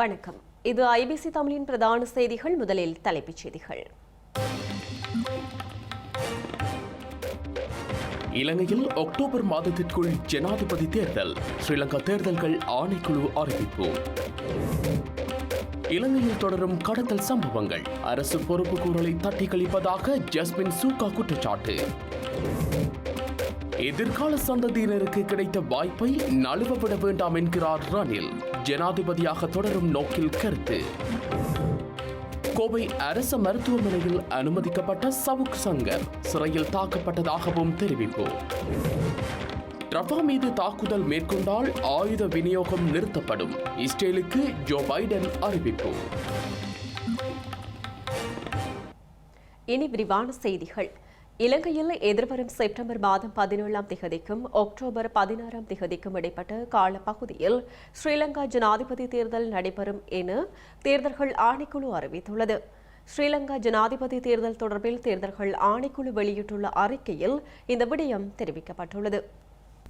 வணக்கம். இது ஐபிசி தமிழின் பிரதான செய்திகள் முதலில் தலைப்புச் செய்திகள். இலங்கையில் அக்டோபர் மாதத்திற்குள் ஜனாதிபதி தேர்தல் ஸ்ரீலங்கா தேர்தல்கள் ஆணைக்குழு அறிவிப்பு. இலங்கையில் தொடரும் கடத்தல் சம்பவங்கள் அரசு பொறுப்பு கூறலை தட்டி கழிப்பதாக ஜஸ்மின் சூகா குற்றச்சாட்டு. எதிர்கால சந்ததியினருக்கு கிடைத்த வாய்ப்பை நழுவப்பட வேண்டாம் என்கிறார் ரணில். ஜனாதிபதியாக தொடரும் நோக்கில் கருத்து. கோவை அரசு மருத்துவமனையில் அனுமதிக்கப்பட்ட சவுக் சங்கர் சிறையில் தாக்கப்பட்டதாகவும் தெரிவிப்பு. ரஃபா மீது தாக்குதல் மேற்கொண்டால் ஆயுத விநியோகம் நிறுத்தப்படும் இஸ்ரேலுக்கு ஜோ பைடன் அறிவிப்பு. இனி விரிவான செய்திகள். இலங்கையில் எதிர்வரும் செப்டம்பர் மாதம் பதினேழாம் திகதிக்கும் அக்டோபர் பதினாறாம் திகதிக்கும் இடைப்பட்ட காலப்பகுதியில் ஸ்ரீலங்கா ஜனாதிபதி தேர்தல் நடைபெறும் என தேர்தல்கள் ஆணைக்குழு அறிவித்துள்ளது. ஸ்ரீலங்கா ஜனாதிபதி தேர்தல் தொடர்பில் தேர்தல்கள் ஆணைக்குழு வெளியிட்டுள்ள அறிக்கையில் இந்த விடயம் தெரிவிக்கப்பட்டுள்ளது.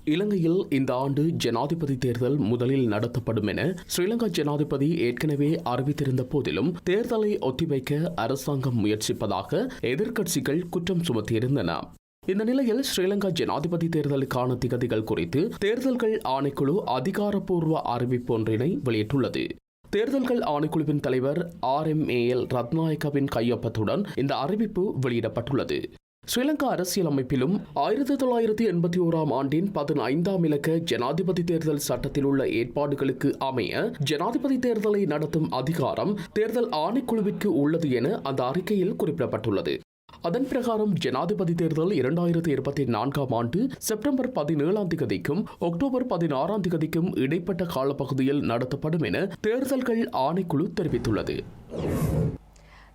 இலங்கையில் இந்த ஆண்டு ஜனாதிபதி தேர்தல் முதலில் நடத்தப்படும் என ஸ்ரீலங்கா ஜனாதிபதி ஏற்கனவே அறிவித்திருந்த போதிலும் தேர்தலை ஒத்திவைக்க அரசாங்கம் முயற்சிப்பதாக எதிர்க்கட்சிகள் குற்றம் சுமத்தியிருந்தன. இந்த நிலையில் ஸ்ரீலங்கா ஜனாதிபதி தேர்தலுக்கான திகதிகள் குறித்து தேர்தல்கள் ஆணைக்குழு அதிகாரப்பூர்வ அறிவிப்பு ஒன்றினை வெளியிட்டுள்ளது. தேர்தல்கள் ஆணைக்குழுவின் தலைவர் ஆர் எம் ஏ எல் ரத்நாயக்கவின் கையொப்பத்துடன் இந்த அறிவிப்பு வெளியிடப்பட்டுள்ளது. ஸ்ரீலங்கா அரசியலமைப்பிலும் ஆயிரத்தி தொள்ளாயிரத்தி எண்பத்தி ஓராம் ஆண்டின் பதினைந்தாம் இலக்க ஜனாதிபதி தேர்தல் சட்டத்தில் உள்ள ஏற்பாடுகளுக்கு அமைய ஜனாதிபதி தேர்தலை நடத்தும் அதிகாரம் தேர்தல் ஆணைக்குழுவிற்கு உள்ளது என அந்த அறிக்கையில் குறிப்பிடப்பட்டுள்ளது. அதன் பிரகாரம் ஜனாதிபதி தேர்தல் இரண்டாயிரத்தி இருபத்தி நான்காம் ஆண்டு செப்டம்பர் பதினேழாம் திகதிக்கும் அக்டோபர் பதினாறாம் திகதிக்கும் இடைப்பட்ட காலப்பகுதியில் நடத்தப்படும் என தேர்தல்கள் ஆணைக்குழு தெரிவித்துள்ளது.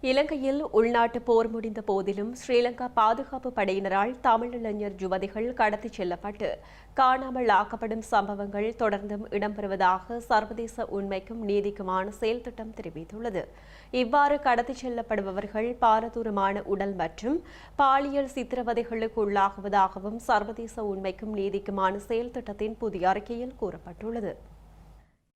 இலங்கையில் உள்நாட்டு போர் முடிந்த போதிலும் ஸ்ரீலங்கா பாதுகாப்பு படையினரால் தமிழ் இளைஞர் யுவதிகள் கடத்திச் செல்லப்பட்டு காணாமல் ஆக்கப்படும் சம்பவங்கள் தொடர்ந்தும் இடம்பெறுவதாக சர்வதேச உண்மைக்கும் நீதிக்குமான செயல் திட்டம் தெரிவித்துள்ளது. இவ்வாறு கடத்திச் செல்லப்படுபவர்கள் பாரதூரமான உடல் மற்றும் பாலியல் சித்திரவதைகளுக்கு உள்ளாகுவதாகவும் சர்வதேச உண்மைக்கும் நீதிக்குமான செயல் திட்டத்தின் புதிய அறிக்கையில் கூறப்பட்டுள்ளது.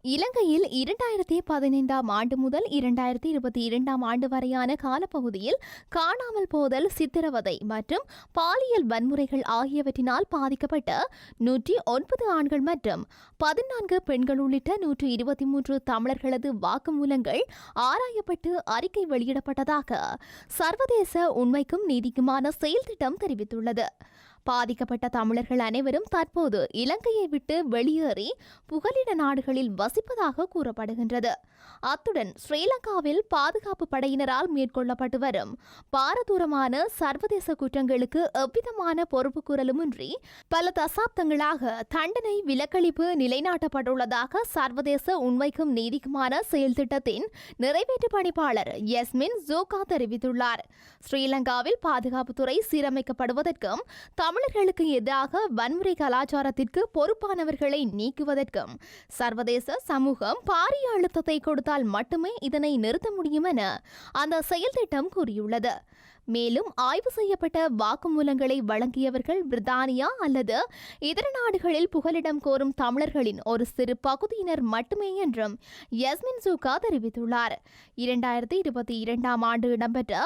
இலங்கையில் இரண்டாயிரத்தி பதினைந்தாம் ஆண்டு முதல் இரண்டாயிரத்தி இருபத்தி இரண்டாம் ஆண்டு வரையான காலப்பகுதியில் காணாமல் போதல் சித்திரவதை மற்றும் பாலியல் வன்முறைகள் ஆகியவற்றினால் பாதிக்கப்பட்ட நூற்றி ஒன்பது ஆண்கள் மற்றும் பதினான்கு பெண்கள் உள்ளிட்ட நூற்று இருபத்தி மூன்று தமிழர்களது வாக்குமூலங்கள் ஆராயப்பட்டு அறிக்கை வெளியிடப்பட்டதாக சர்வதேச உண்மைக்கும் நீதிக்குமான செயல் திட்டம் தெரிவித்துள்ளது. பாதிக்கப்பட்ட தமிழர்கள் அனைவரும் தற்போது இலங்கையை விட்டு வெளியேறி புகலிட நாடுகளில் வசிப்பதாக கூறப்படுகின்றது. அத்துடன் ஸ்ரீலங்காவில் பாதுகாப்பு படையினரால் மேற்கொள்ளப்பட்டு வரும் பாரதூரமான சர்வதேச குற்றங்களுக்கு எவ்விதமான பொறுப்புக்கூறலுமின்றி பல தசாப்தங்களாக தண்டனை விலக்களிப்பு நிலைநாட்டப்பட்டுள்ளதாக சர்வதேச உண்மைக்கும் நீதிக்குமான செயல் திட்டத்தின் நிறைவேற்று பணிப்பாளர் எஸ்மின் ஜோகா தெரிவித்துள்ளார். ஸ்ரீலங்காவில் பாதுகாப்புத்துறை சீரமைக்கப்படுவதற்கும் தமிழர்களுக்கு எதிராக வன்முறை கலாச்சாரத்திற்கு பொறுப்பானவர்களை நீக்குவதற்கும் சர்வதேச சமூகம் பாரிய அழுத்தத்தை கொடுத்தால் மட்டுமே இதனை நிறுத்த முடியும் என அந்த செயல் திட்டம் கூறியுள்ளது. மேலும் ஆய்வு செய்யப்பட்ட வாக்குமூலங்களை வழங்கியவர்கள் பிரித்தானியா அல்லது இதர நாடுகளில் புகலிடம் கோரும் தமிழர்களின் ஒரு சிறு பகுதியினர் மட்டுமே என்றும் யஸ்மின் சூகா தெரிவித்துள்ளார். இரண்டாயிரத்தி இருபத்தி இரண்டாம் ஆண்டு இடம்பெற்ற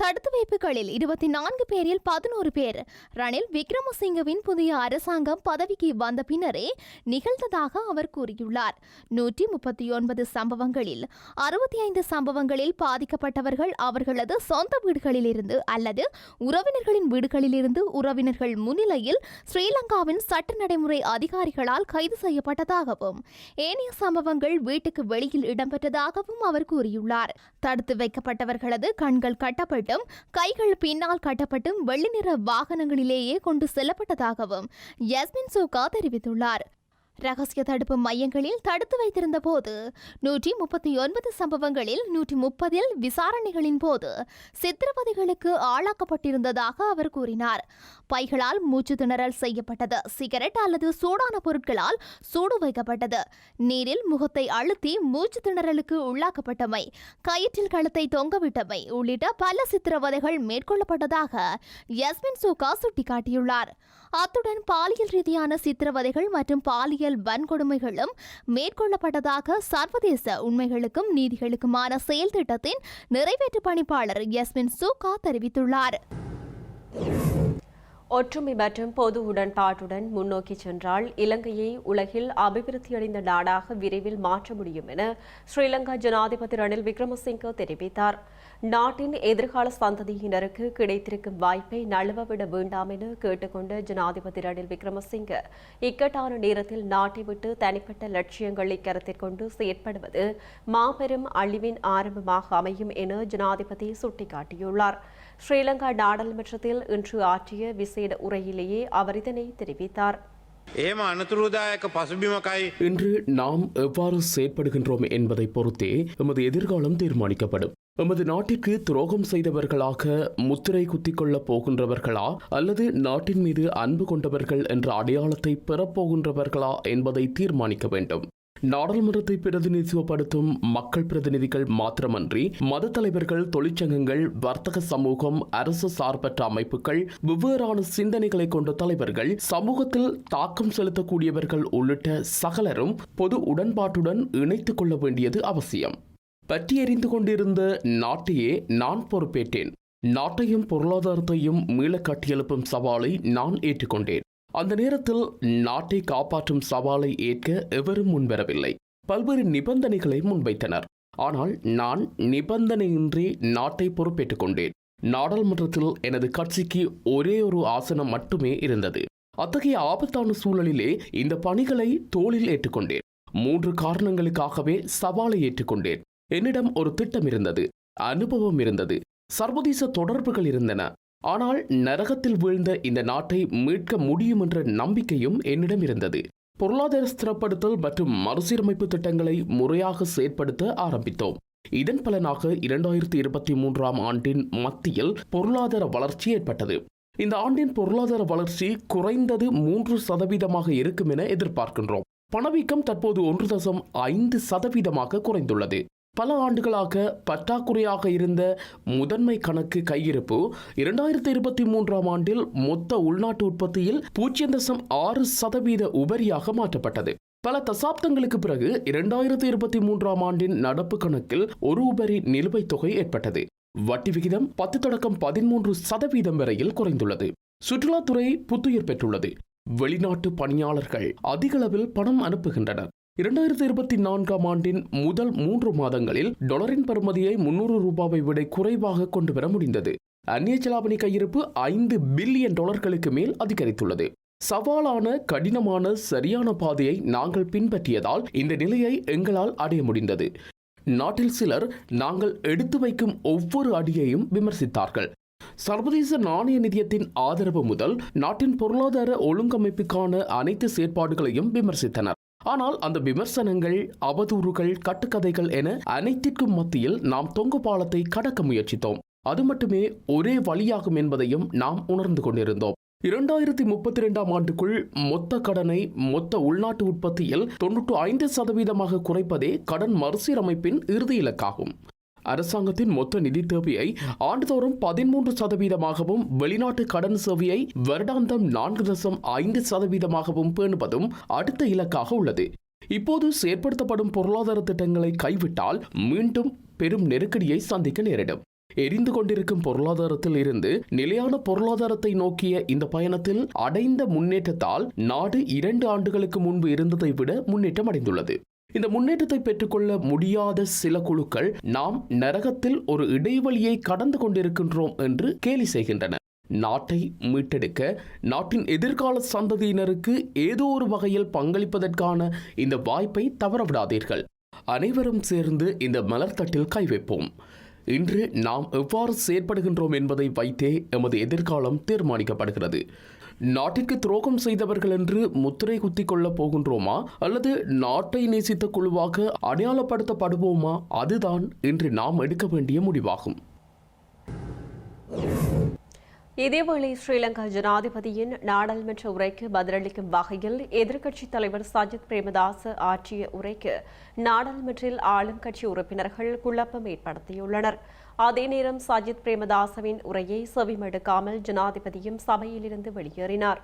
தடுத்து வைப்புகளில் இருபத்தி நான்கு பேரில் பதினோரு பேர். ரணில் விக்ரமசிங்கவின் புதிய அரசாங்கம் பதவிக்கு வந்த பின்னரே நிகழ்ந்ததாக அவர் கூறியுள்ளார். நூற்றி முப்பத்தி ஒன்பது சம்பவங்களில் அறுபத்தி ஐந்து சம்பவங்களில் பாதிக்கப்பட்டவர்கள் அவர்களது சொந்த வீடுகளிலிருந்து அல்லது உறவினர்களின் வீடுகளிலிருந்து உறவினர்கள் முன்னிலையில் ஸ்ரீலங்காவின் சட்ட நடைமுறை அதிகாரிகளால் கைது செய்யப்பட்டதாகவும் ஏனைய சம்பவங்கள் வீட்டுக்கு வெளியில் இடம்பெற்றதாகவும் அவர் கூறியுள்ளார். தடுத்து வைக்கப்பட்டவர்களது கண்கள் கட்டப்பட்டு கட்டப்பட்டும் கைகள் பின்னால் கட்டப்பட்டும் வெள்ளி நிற வாகனங்களிலேயே கொண்டு செல்லப்பட்டதாகவும் யஸ்மின் சோகா தெரிவித்துள்ளார். ரகசிய தடுப்பு மையங்களில் தடுத்து வைத்திருந்த போது நூற்றி முப்பத்தி ஒன்பது சம்பவங்களில் நூற்றி முப்பதில் விசாரணைகளின் போது சித்திரவதைகளுக்கு ஆளாக்கப்பட்டிருந்ததாக அவர் கூறினார். பைகளால் மூச்சு திணறல் செய்யப்பட்டது. சிகரெட் அல்லது சூடான பொருட்களால் சூடு வைக்கப்பட்டது. நீரில் முகத்தை அழுத்தி மூச்சு திணறலுக்கு உள்ளாக்கப்பட்டமை கயிற்றில் கழுத்தை தொங்கவிட்டமை உள்ளிட்ட பல சித்திரவதைகள் மேற்கொள்ளப்பட்டதாக யஸ்மின் சூகா சுட்டிக்காட்டியுள்ளார். அத்துடன் பாலியல் ரீதியான சித்திரவதைகள் மற்றும் பாலியல் வன்கொடுமைகளும் மேற்கொள்ளப்பட்டதாக சர்வதேச உண்மைகளுக்கும் நீதிகளுக்குமான செயல் திட்டத்தின் நிறைவேற்று பணிப்பாளர் யஸ்மின் சூகா தெரிவித்துள்ளார். ஒற்றுமை மற்றும் பொது உடன்பாட்டுடன் முன்னோக்கி சென்றால் இலங்கையை உலகில் அபிவிருத்தியடைந்த நாடாக விரைவில் மாற்ற முடியும் என ஸ்ரீலங்கா ஜனாதிபதி ரணில் விக்ரமசிங்க தெரிவித்தார். நாட்டின் எதிர்கால சந்ததியினருக்கு கிடைத்திருக்கும் வாய்ப்பை நழுவவிட வேண்டாம் என கேட்டுக்கொண்ட ஜனாதிபதி ரணில் விக்ரமசிங்க இக்கட்டான நேரத்தில் நாட்டை விட்டு தனிப்பட்ட லட்சியங்களை கருத்தில் கொண்டு செயற்படுவது மாபெரும் அழிவின் ஆரம்பமாக அமையும் என ஜனாதிபதி சுட்டிக்காட்டியுள்ளார். ஸ்ரீலங்கா நாடாளுமன்றத்தில் இன்று ஆற்றிய விசேட உரையிலேயே அவர் இதனை தெரிவித்தார். ஏம இன்று நாம் எவ்வாறு செயற்படுகின்றோம் என்பதை பொறுத்தே எமது எதிர்காலம் தீர்மானிக்கப்படும். எமது நாட்டிற்கு துரோகம் செய்தவர்களாக முத்திரை குத்திக்கொள்ளப் போகின்றவர்களா? அல்லது நாட்டின் மீது அன்பு கொண்டவர்கள் என்ற அடையாளத்தை பெறப்போகின்றவர்களா என்பதை தீர்மானிக்க வேண்டும். நாடாளுமன்றத்தை பிரதிநிதித்துவப்படுத்தும் மக்கள் பிரதிநிதிகள் மாத்திரமன்றி மத தலைவர்கள் தொழிற்சங்கங்கள் வர்த்தக சமூகம் அரசு சார்பற்ற அமைப்புகள் வெவ்வேறான சிந்தனைகளை கொண்ட தலைவர்கள் சமூகத்தில் தாக்கம் செலுத்தக்கூடியவர்கள் உள்ளிட்ட சகலரும் பொது உடன்பாட்டுடன் இணைத்துக் கொள்ள வேண்டியது அவசியம். பற்றி எறிந்து கொண்டிருந்த நாட்டையே நான் பொறுப்பேற்றேன். நாட்டையும் பொருளாதாரத்தையும் மீள கட்டியெழுப்பும் சவாலை நான் ஏற்றுக்கொண்டேன். அந்த நேரத்தில் நாட்டை காப்பாற்றும் சவாலை ஏற்க எவரும் முன்வரவில்லை. பல்வேறு நிபந்தனைகளை முன்வைத்தனர். ஆனால் நான் நிபந்தனையின்றி நாட்டை பொறுப்பேற்றுக் கொண்டேன். நாடாளுமன்றத்தில் எனது கட்சிக்கு ஒரே ஒரு ஆசனம் மட்டுமே இருந்தது. அத்தகைய ஆபத்தான சூழலிலே இந்த பணிகளை தோளில் ஏற்றுக்கொண்டேன். மூன்று காரணங்களுக்காகவே சவாலை ஏற்றுக்கொண்டேன். என்னிடம் ஒரு திட்டம் இருந்தது அனுபவம் இருந்தது சர்வதேச தொடர்புகள் இருந்தன. ஆனால் நரகத்தில் வீழ்ந்த இந்த நாட்டை மீட்க முடியும் என்ற நம்பிக்கையும் என்னிடம் இருந்தது. பொருளாதார ஸ்திரப்படுத்தல் மற்றும் மறுசீரமைப்பு திட்டங்களை முறையாக செயற்படுத்த ஆரம்பித்தோம். இதன் பலனாக இரண்டாயிரத்தி இருபத்தி மூன்றாம் ஆண்டின் மத்தியில் பொருளாதார வளர்ச்சி ஏற்பட்டது. இந்த ஆண்டின் பொருளாதார வளர்ச்சி குறைந்தது மூன்று சதவீதமாக இருக்கும் என எதிர்பார்க்கின்றோம். பணவீக்கம் தற்போது ஒன்று தசம் ஐந்து சதவீதமாக குறைந்துள்ளது. பல ஆண்டுகளாக பற்றாக்குறையாக இருந்த முதன்மை கணக்கு கையிருப்பு இரண்டாயிரத்தி இருபத்தி மூன்றாம் ஆண்டில் மொத்த உள்நாட்டு உற்பத்தியில் பூஜ்ஜியம் தசம் ஆறு சதவீத உபரியாக மாற்றப்பட்டது. பல தசாப்தங்களுக்கு பிறகு இரண்டாயிரத்தி இருபத்தி மூன்றாம் ஆண்டின் நடப்பு கணக்கில் ஒரு உபரி நிலுவைத் தொகை ஏற்பட்டது. வட்டி விகிதம் பத்து தொடக்கம் பதிமூன்று சதவீதம் வரையில் குறைந்துள்ளது. சுற்றுலாத்துறை புத்துயிர் பெற்றுள்ளது. வெளிநாட்டு பணியாளர்கள் அதிகளவில் பணம் அனுப்புகின்றனர். இரண்டாயிரத்தி இருபத்தி நான்காம் ஆண்டின் முதல் மூன்று மாதங்களில் டொலரின் பெறுமதியை முன்னூறு ரூபாவை விட குறைவாக கொண்டு வர முடிந்தது. அந்நிய செலாவணி கையிருப்பு ஐந்து பில்லியன் டாலர்களுக்கு மேல் அதிகரித்துள்ளது. சவாலான கடினமான சரியான பாதையை நாங்கள் பின்பற்றியதால் இந்த நிலையை எங்களால் அடைய முடிந்தது. நாட்டில் சிலர் நாங்கள் எடுத்து வைக்கும் ஒவ்வொரு அடியையும் விமர்சித்தார்கள். சர்வதேச நாணய நிதியத்தின் ஆதரவு முதல் நாட்டின் பொருளாதார ஒழுங்கமைப்புக்கான அனைத்து செயற்பாடுகளையும் விமர்சித்தனர். ஆனால் அந்த விமர்சனங்கள் அவதூறுகள் கட்டுக்கதைகள் என அனைத்திற்கும் மத்தியில் நாம் தொங்கு பாலத்தை கடக்க முயற்சித்தோம். அது மட்டுமே ஒரே வழியாகும் என்பதையும் நாம் உணர்ந்து கொண்டிருந்தோம். இரண்டாயிரத்தி முப்பத்தி இரண்டாம் ஆண்டுக்குள் மொத்த கடனை மொத்த உள்நாட்டு உற்பத்தியில் தொன்னூற்று ஐந்து சதவீதமாக குறைப்பதே கடன் மறுசீரமைப்பின் இறுதி இலக்காகும். அரசாங்கத்தின் மொத்த நிதி தேவையை ஆண்டுதோறும் பதிமூன்று சதவீதமாகவும் வெளிநாட்டு கடன் சேவையை வருடாந்தம் நான்கு தசம் ஐந்து சதவீதமாகவும் பேணுவதும் அடுத்த இலக்காக உள்ளது. இப்போது செயற்படுத்தப்படும் பொருளாதார திட்டங்களை கைவிட்டால் மீண்டும் பெரும் நெருக்கடியை சந்திக்க நேரிடும். எரிந்து கொண்டிருக்கும் பொருளாதாரத்தில் இருந்து நிலையான பொருளாதாரத்தை நோக்கிய இந்த பயணத்தில் அடைந்த முன்னேற்றத்தால் நாடு இரண்டு ஆண்டுகளுக்கு முன்பு இருந்ததை விட முன்னேற்றம் அடைந்துள்ளது. இந்த முன்னேற்றத்தை பெற்றுக்கொள்ள முடியாத சில குழுக்கள் நாம் நரகத்தில் ஒரு இடைவெளியை கடந்து கொண்டிருக்கின்றோம் என்று கேலி செய்கின்றன. நாட்டை மீட்டெடுக்க நாட்டின் எதிர்கால சந்ததியினருக்கு ஏதோ ஒரு வகையில் பங்களிப்பதற்கான இந்த வாய்ப்பை தவறவிடாதீர்கள். அனைவரும் சேர்ந்து இந்த மலர்தட்டில் கை வைப்போம். இன்று நாம் எவ்வாறு செயற்படுகின்றோம் என்பதை வைத்தே எமது எதிர்காலம் தீர்மானிக்கப்படுகிறது. நாட்டிற்கு துரோகம் செய்தவர்கள் என்று முத்திரை குத்திக் கொள்ளப் போகின்றோமா? அல்லது நாட்டை நேசித்த குழுவாக அடையாளப்படுத்தப்படுவோமா? அதுதான் இன்று நாம் எடுக்க வேண்டிய முடிவாகும். இதேவேளை ஸ்ரீலங்கா ஜனாதிபதியின் நாடாளுமன்ற உரைக்கு பதிலளிக்கும் வகையில் எதிர்க்கட்சித் தலைவர் சஜித் பிரேமதாஸ் ஆற்றிய உரைக்கு நாடாளுமன்றில் ஆளும் கட்சி உறுப்பினர்கள் குழப்பம் ஏற்படுத்தியுள்ளனர். அதே நேரம் சஜித் பிரேமதாசவின் உரையை செவிமெடுக்காமல் ஜனாதிபதியும் சபையிலிருந்து வெளியேறினார்.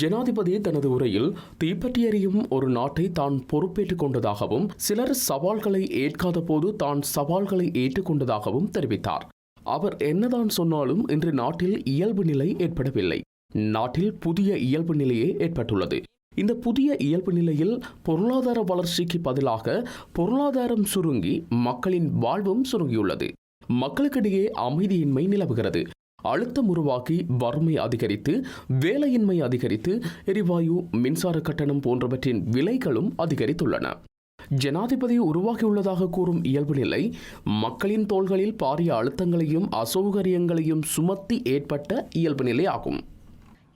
ஜனாதிபதி தனது உரையில் தீப்பற்றி எறியும் ஒரு நாட்டை தான் பொறுப்பேற்றுக் கொண்டதாகவும் சிலர் சவால்களை ஏற்காத போது தான் சவால்களை ஏற்றுக்கொண்டதாகவும் தெரிவித்தார். அவர் என்னதான் சொன்னாலும் இன்று நாட்டில் இயல்பு நிலை ஏற்படவில்லை. நாட்டில் புதிய இயல்பு நிலையே ஏற்பட்டுள்ளது. இந்த புதிய இயல்பு நிலையில் பொருளாதார வளர்ச்சிக்கு பதிலாக பொருளாதாரம் சுருங்கி மக்களின் வாழ்வும் சுருங்கியுள்ளது. மக்களுக்கிடையே அமைதியின்மை நிலவுகிறது. அழுத்தம் உருவாக்கி வறுமை அதிகரித்து வேலையின்மை அதிகரித்து எரிவாயு மின்சார கட்டணம் போன்றவற்றின் விலைகளும் அதிகரித்துள்ளன. ஜனாதிபதி உருவாகியுள்ளதாக கூறும் இயல்பு நிலை மக்களின் தோள்களில் பாரிய அழுத்தங்களையும் அசௌகரியங்களையும் சுமத்தி ஏற்பட்ட இயல்பு நிலை ஆகும்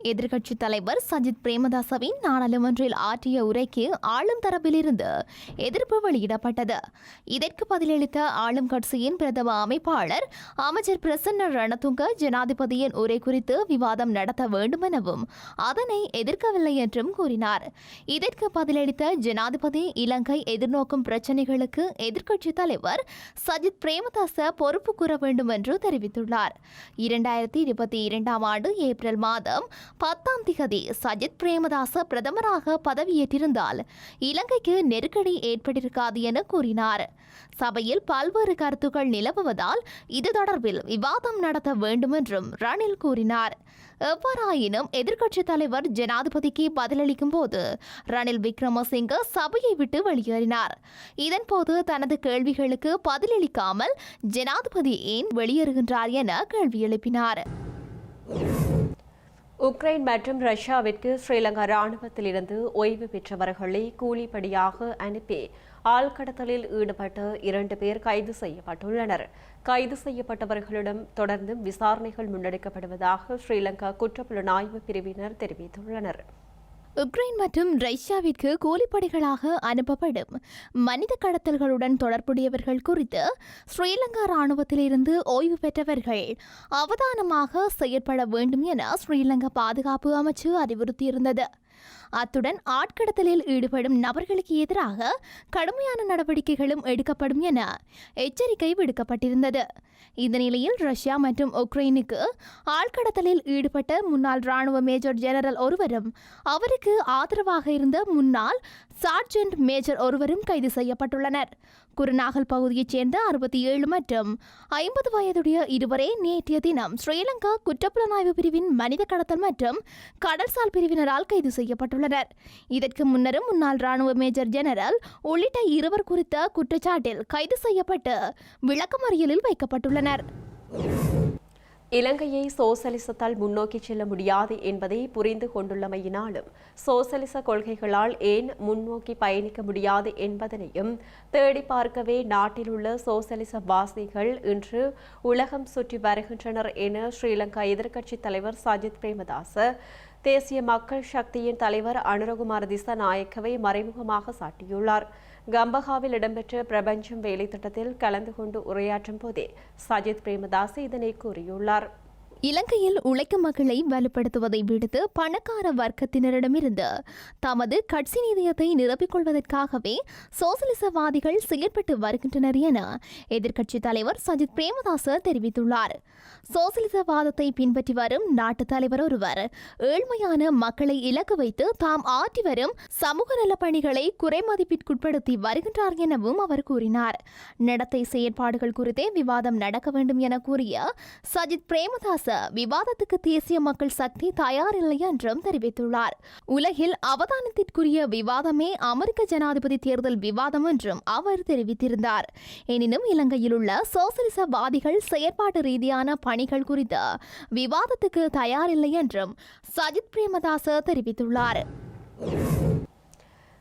எதிர்க்கட்சித் தலைவர் சஜித் பிரேமதாசவின் நாடாளுமன்றில் ஆற்றிய உரைக்கு ஆளும் தரப்பிலிருந்து எதிர்ப்பு வெளியிடப்பட்டது. இதற்கு பதிலளித்த ஆளும் கட்சியின் பிரதம அமைப்பாளர் அமைச்சர் பிரசன்ன ரணதுங்க ஜனாதிபதியின் உரை குறித்து விவாதம் நடத்த வேண்டுமெனவும் அதனை எதிர்க்கவில்லை என்றும் கூறினார். இதற்கு பதிலளித்த ஜனாதிபதி இலங்கை எதிர்நோக்கும் பிரச்சினைகளுக்கு எதிர்க்கட்சித் தலைவர் சஜித் பிரேமதாச பொறுப்பு கூற வேண்டும் என்று தெரிவித்துள்ளார். இரண்டாயிரத்தி இருபத்தி இரண்டாம் ஆண்டு ஏப்ரல் மாதம் பத்தாம் திகதி சஜித் பிரேமதாச பிரதமராக பதவியேற்றிருந்தால் இலங்கைக்கு நெருக்கடி ஏற்பட்டிருக்காது என கூறினார். சபையில் பல்வேறு கருத்துக்கள் நிலவுவதால் இது தொடர்பில் விவாதம் நடத்த வேண்டுமென்றும் ரணில் கூறினார். எவ்வாறாயினும் எதிர்க்கட்சித் தலைவர் ஜனாதிபதிக்கு பதிலளிக்கும் போது ரணில் விக்ரமசிங்க சபையை விட்டு வெளியேறினார். இதன்போது தனது கேள்விகளுக்கு பதிலளிக்காமல் ஜனாதிபதி ஏன் வெளியேறுகின்றார் என கேள்வி எழுப்பினார். உக்ரைன் மற்றும் ரஷ்யாவிற்கு ஸ்ரீலங்கா ராணுவத்திலிருந்து ஓய்வு பெற்றவர்களை கூலிப்படியாக அனுப்பி ஆழ்கடத்தலில் ஈடுபட்ட இரண்டு பேர் கைது செய்யப்பட்டுள்ளனர். கைது செய்யப்பட்டவர்களிடம் தொடர்ந்து விசாரணைகள் முன்னெடுக்கப்படுவதாக ஸ்ரீலங்கா குற்றப்புலனாய்வு பிரிவினர் தெரிவித்துள்ளனர். உக்ரைன் மற்றும் ரஷ்யாவிற்கு கூலிப்படைகளாக அனுப்பப்படும் மனித கடத்தல்களுடன் தொடர்புடையவர்கள் குறித்து ஸ்ரீலங்கா ராணுவத்திலிருந்து ஓய்வு பெற்றவர்கள் அவதானமாக செயற்பட வேண்டும் என ஸ்ரீலங்கா பாதுகாப்பு அமைச்சு அறிவுறுத்தியிருந்தது. அத்துடன் ஆட்கடத்தலில் ஈடுபடும் நபர்களுக்கு எதிராக கடுமையான நடவடிக்கைகளும் எடுக்கப்படும் என எச்சரிக்கை விடுக்கப்பட்டிருந்தது. இந்த நிலையில் ரஷ்யா மற்றும் உக்ரைனுக்கு ஆழ்கடத்தலில் ஈடுபட்ட முன்னாள் ராணுவ மேஜர் ஜெனரல் ஒருவரும் அவருக்கு ஆதரவாக இருந்த முன்னாள் சார்ஜென்ட் மேஜர் ஒருவரும் கைது செய்யப்பட்டுள்ளனர். குருநாகல் பகுதியைச் சேர்ந்த அறுபத்தி ஏழு மற்றும் ஐம்பது வயதுடைய இருவரே நேற்றைய தினம் ஸ்ரீலங்கா குற்றப்புலனாய்வு பிரிவின் மனித கடத்தல் மற்றும் கடல்சால் பிரிவினரால் கைது செய்யப்பட்டுள்ளனர். இதற்கு முன்னரும் முன்னாள் ராணுவ மேஜர் ஜெனரல் உள்ளிட்ட இருவர் குறித்த குற்றச்சாட்டில் கைது செய்யப்பட்டு விளக்கமறியலில் வைக்கப்பட்டுள்ளனர். இலங்கையை சோசலிசத்தால் முன்னோக்கி செல்ல முடியாது என்பதை புரிந்து கொண்டுள்ளமையினாலும் சோசலிச கொள்கைகளால் ஏன் முன்னோக்கி பயணிக்க முடியாது என்பதனையும் தேடி பார்க்கவே நாட்டில் உள்ள சோசலிச வாசிகள் இன்று உலகம் சுற்றி வருகின்றனர் என ஸ்ரீலங்கா எதிர்க்கட்சித் தலைவர் சஜித் பிரேமதாச தேசிய மக்கள் சக்தியின் தலைவர் அனுரகுமார் திசநாயக்கவை மறைமுகமாக சாட்டியுள்ளார். கம்பஹாவில் இடம்பெற்ற பிரபஞ்சம் வேலை திட்டத்தில் கலந்து கொண்டு உரையாற்றும் போதே சஜித் பிரேமதாஸ் இதனை கூறியுள்ளார். இலங்கையில் உழைக்கும் மக்களை வலுப்படுத்துவதை விடுத்து பணக்கார வர்க்கத்தினரிடமிருந்து தமது கட்சி நிதியத்தை நிரப்பிக் கொள்வதற்காகவே சோசலிசவாதிகள் செயல்பட்டு வருகின்றனர் என எதிர்க்கட்சித் தலைவர் சஜித் பிரேமதாச தெரிவித்துள்ளார். சோசலிசவாதத்தை பின்பற்றி வரும் நாட்டு தலைவர் ஒருவர் ஏழ்மையான மக்களை இலக்கு வைத்து தாம் ஆற்றி வரும் சமூக நலப் பணிகளை குறைமதிப்பிற்குட்படுத்தி வருகின்றார் எனவும் அவர் கூறினார். நடத்தை செயற்பாடுகள் குறித்தே விவாதம் நடக்க வேண்டும் என கூறிய சஜித் பிரேமதாச விவாதத்துக்கு தேசிய மக்கள் சக்தி தயாரில்லை என்றும் தெரிவித்துள்ளார். உலகில் அவதானத்திற்குரிய விவாதமே அமெரிக்க ஜனாதிபதி தேர்தல் விவாதம் என்றும் அவர் தெரிவித்திருந்தார். எனினும் இலங்கையில் உள்ள சோசலிசவாதிகள் செயற்பாட்டு ரீதியான பணிகள் குறித்து விவாதத்துக்கு தயாரில்லை என்றும் சஜித் பிரேமதாச தெரிவித்துள்ளார்.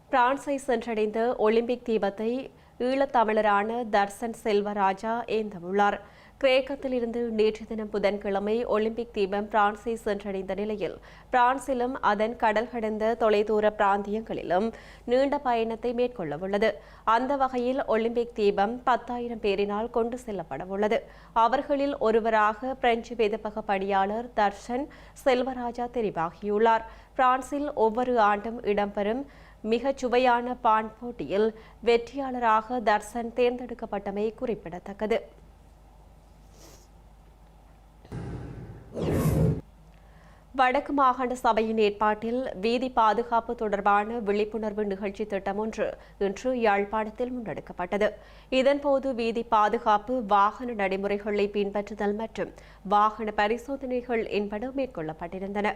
பிரான்சை சென்றடைந்த ஒலிம்பிக் தீபத்தை ஈழத்தமிழரான தர்சன் செல்வராஜா ஏந்தவுள்ளார். கிரேக்கத்தில் இருந்து நேற்று தினம் புதன்கிழமை ஒலிம்பிக் தீபம் பிரான்சை சென்றடைந்த நிலையில் பிரான்சிலும் அதன் கடல் கடந்த தொலைதூர பிராந்தியங்களிலும் நீண்ட பயணத்தை மேற்கொள்ளவுள்ளது. அந்த வகையில் ஒலிம்பிக் தீபம் பத்தாயிரம் பேரினால் கொண்டு செல்லப்படவுள்ளது. அவர்களில் ஒருவராக பிரெஞ்சு வேதப்பக பணியாளர் தர்ஷன் செல்வராஜா தெரிவாகியுள்ளார். பிரான்சில் ஒவ்வொரு ஆண்டும் இடம்பெறும் மிகச் சுவையான பான் போட்டியில் வெற்றியாளராக தர்சன் தேர்ந்தெடுக்கப்பட்டமை குறிப்பிடத்தக்கது. வடக்கு மாகாண சபையின் ஏற்பாட்டில் வீதி பாதுகாப்பு தொடர்பான விழிப்புணர்வு நிகழ்ச்சி திட்டம் ஒன்று இன்று யாழ்ப்பாணத்தில் முன்னெடுக்கப்பட்டது. இதன்போது வீதி பாதுகாப்பு வாகன நடைமுறைகளை பின்பற்றுதல் மற்றும் வாகன பரிசோதனைகள் என்பன மேற்கொள்ளப்பட்டிருந்தன.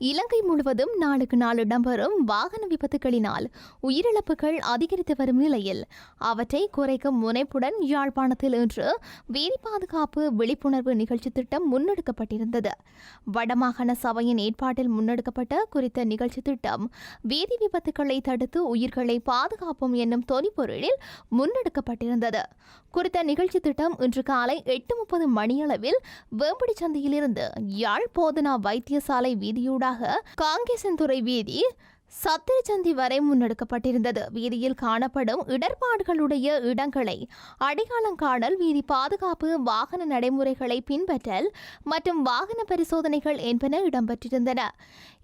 இலங்கை முழுவதும் நாளுக்கு நாள் இடம்பெறும் வாகன விபத்துகளினால் உயிரிழப்புகள் அதிகரித்து வரும் நிலையில் அவற்றை குறைக்கும் முனைப்புடன் யாழ்ப்பாணத்தில் இன்று வீதி பாதுகாப்பு விழிப்புணர்வு நிகழ்ச்சி திட்டம் முன்னெடுக்கப்பட்டிருந்தது. வடமாகாண சபையின் ஏற்பாட்டில் முன்னெடுக்கப்பட்ட குறித்த நிகழ்ச்சி திட்டம் வீதி விபத்துக்களை தடுத்து உயிர்களை பாதுகாப்போம் என்னும் தொனிப்பொருளில் முன்னெடுக்கப்பட்டிருந்தது. குறித்த நிகழ்ச்சி திட்டம் இன்று காலை எட்டு முப்பது மணியளவில் வேம்படி சந்தையிலிருந்து யாழ் போதனா வைத்தியசாலை வீதியூடாக காங்கேசன்துறை வீதி சத்திரச்சந்தி வரை முன்னெடுக்கப்பட்டிருந்தது. வீதியில் காணப்படும் இடர்பாடுகளுடைய இடங்களை அடையாளம் காணல் வீதி பாதுகாப்பு வாகன நடைமுறைகளை பின்பற்றல் மற்றும் வாகன பரிசோதனைகள் என்பன இடம்பெற்றிருந்தன.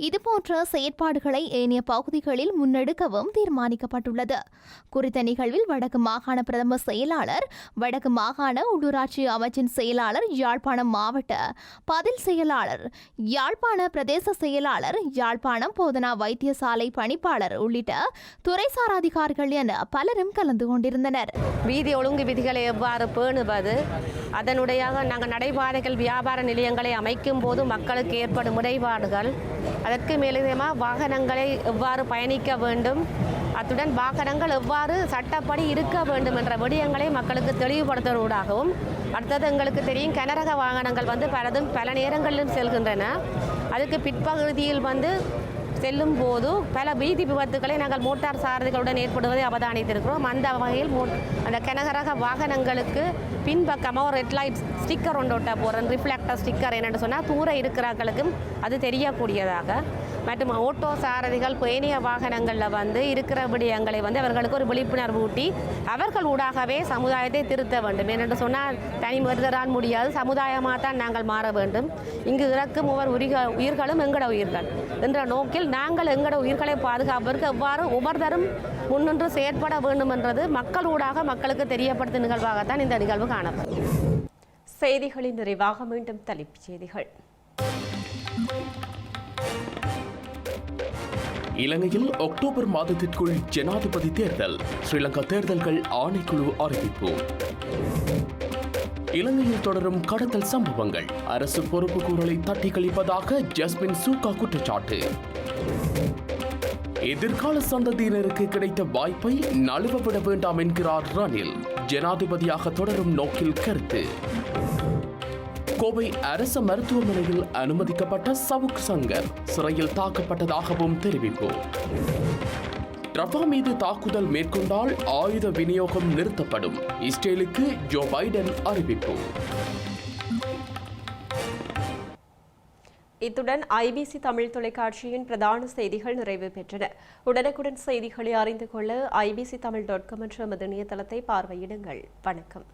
இதுபோன்ற செயற்பாடுகளை ஏனைய பகுதிகளில் முன்னெடுக்கவும் தீர்மானிக்கப்பட்டுள்ளது. குறித்த நிகழ்வில் வடக்கு மாகாண பிரதம செயலாளர் வடக்கு மாகாண உள்ளூராட்சி அமைச்சின் செயலாளர் யாழ்ப்பாணம் மாவட்ட பதில் செயலாளர் யாழ்ப்பாண பிரதேச செயலாளர் யாழ்ப்பாணம் போதனா வைத்தியசாலை பணிப்பாளர் உள்ளிட்ட துறைசார் அதிகாரிகள் என பலரும் கலந்து கொண்டிருந்தனர். வீதி ஒழுங்கு விதிகளை எவ்வாறு பேணுவது? அதனுடைய நாங்கள் நடைபாதைகள் வியாபார நிலையங்களை அமைக்கும் போது மக்களுக்கு ஏற்படும் முறைபாடுகள் அதற்கு மேலதிகமாக வாகனங்களை எவ்வாறு பயணிக்க வேண்டும்? அத்துடன் வாகனங்கள் எவ்வாறு சட்டப்படி இருக்க வேண்டும் என்ற விடயங்களை மக்களுக்கு தெளிவுபடுத்துவதாகவும் அடுத்தது எங்களுக்கு தெரியும் கனரக வாகனங்கள் வந்து பலதும் பல நேரங்களிலும் செல்கின்றன. அதுக்கு பிற்பகுதியில் வந்து செல்லும் போது பல வீதி விபத்துக்களை நாங்கள் மோட்டார் சாரதிகளுடன் ஏற்படுவதை அவதானித்திருக்கிறோம். அந்த வகையில் மோ அந்த கனகரக வாகனங்களுக்கு பின்பக்கமாக ஒரு ரெட் லைட் ஸ்டிக்கர் ஒன்று ஒட்ட போகிறேன் ரிஃப்ளெக்டர் ஸ்டிக்கர் என்னென்னு சொன்னால் தூர இருக்கிறவர்களுக்கும் அது தெரியக்கூடியதாக. மற்றும் ஓட்டோ சாரதிகள் பேணிய வாகனங்களில் வந்து இருக்கிற விடயங்களை வந்து அவர்களுக்கு ஒரு விழிப்புணர்வு ஊட்டி அவர்கள் ஊடாகவே சமுதாயத்தை திருத்த வேண்டும். ஏனென்று சொன்னால் தனி மனிதரால் முடியாது சமுதாயமாக தான் நாங்கள் மாற வேண்டும். இங்கு இறக்கும் ஒவ்வொரு உயிர்க உயிர்களும் எங்கட உயிர்கள்? என்ற நோக்கில் நாங்கள் எங்கட உயிர்களை பாதுகாப்பதற்கு எவ்வாறு ஒவ்வொருத்தரும் முன்னின்று செயற்பட வேண்டும் என்றது மக்கள் ஊடாக மக்களுக்கு தெரியப்படுத்தும் நிகழ்வாகத்தான் இந்த நிகழ்வு காணப்படும். செய்திகளின் நிறைவாக மீண்டும் தலைப்புச் செய்திகள். இலங்கையில் அக்டோபர் மாதத்திற்குள் ஜனாதிபதி தேர்தல் ஸ்ரீலங்கா தேர்தல்கள் ஆணைக்குழு அறிவிப்பு. இலங்கையில் தொடரும் கடத்தல் சம்பவங்கள் அரசு பொறுப்பு கூறலை தட்டி கழிப்பதாக ஜஸ்மின் சூகா குற்றச்சாட்டு. எதிர்கால சந்ததியினருக்கு கிடைத்த வாய்ப்பை நழுவப்பட வேண்டாம் என்கிறார் ரணில் ஜனாதிபதியாக தொடரும் நோக்கில் கருத்து. கோவை அரசு மருத்துவமனையில் அனுமதிக்கப்பட்ட சவுக் சங்கர் சிறையில் தாக்கப்பட்டதாகவும் தெரிவிப்பு. ரஃபா மீது தாக்குதல் மேற்கொண்டால் ஆயுத விநியோகம் நிறுத்தப்படும் இஸ்ரேலுக்கு ஜோ பைடன் அறிவிப்பு. இத்துடன் ஐபிசி தமிழ் தொலைக்காட்சியின் பிரதான செய்திகள் நிறைவு பெற்றன. உடனுக்குடன் செய்திகளை அறிந்து கொள்ள ஐபிசி தமிழ் டாட் காம் என்ற எமது இணையதளத்தை பார்வையிடுங்கள். வணக்கம்.